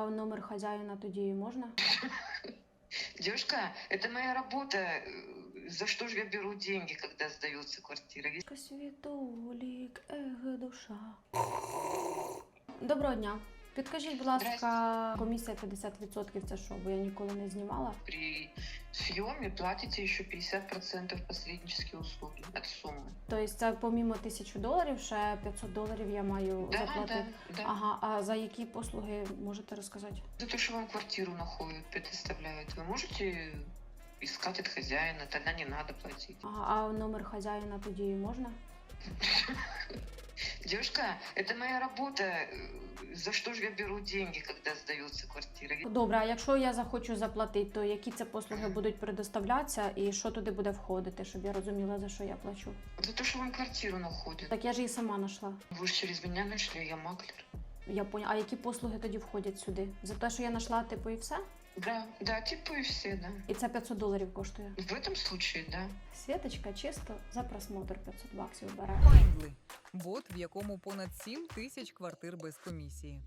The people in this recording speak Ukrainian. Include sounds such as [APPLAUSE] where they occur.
а номер хозяина тоді можна? Девушка, это моя работа. За что же я беру деньги, когда сдается квартира? Світолік, еге душа. Доброго дня. Підкажіть, будь ласка, Здрасте. комісія 50% це що? Бо я ніколи не знімала. При съеме платите еще 50% посреднические услуги от суммы. Тобто це помімо тисячу доларів, ще 500 доларів я маю Да, заплатити. да, да. Ага, а за які послуги можете розказати? За то, что вам квартиру находят, предоставляют. Вы можете искать от хозяина, тогда не надо платить. Ага, а номер хазяїна тоді можна? [LAUGHS] Девушка, это моя работа. Э, За что же я беру деньги, когда сдается квартира? Добре, а якщо я захочу заплатити, то які це послуги будуть предоставлятися і що туди буде входити, щоб я розуміла, за що я плачу? За то, что вам квартиру находят. Так я ж її сама знайшла. Вы же через меня нашли, я маклер. Я поня... А які послуги тоді входять сюди? За те, що я знайшла, типу, і все? Да, да, типа и все, да. І це 500 доларів коштує. В этом случае, да. Світочка чисто за просмотр 500 баксів бере. Бот, в якому понад 7 тисяч квартир без комісії.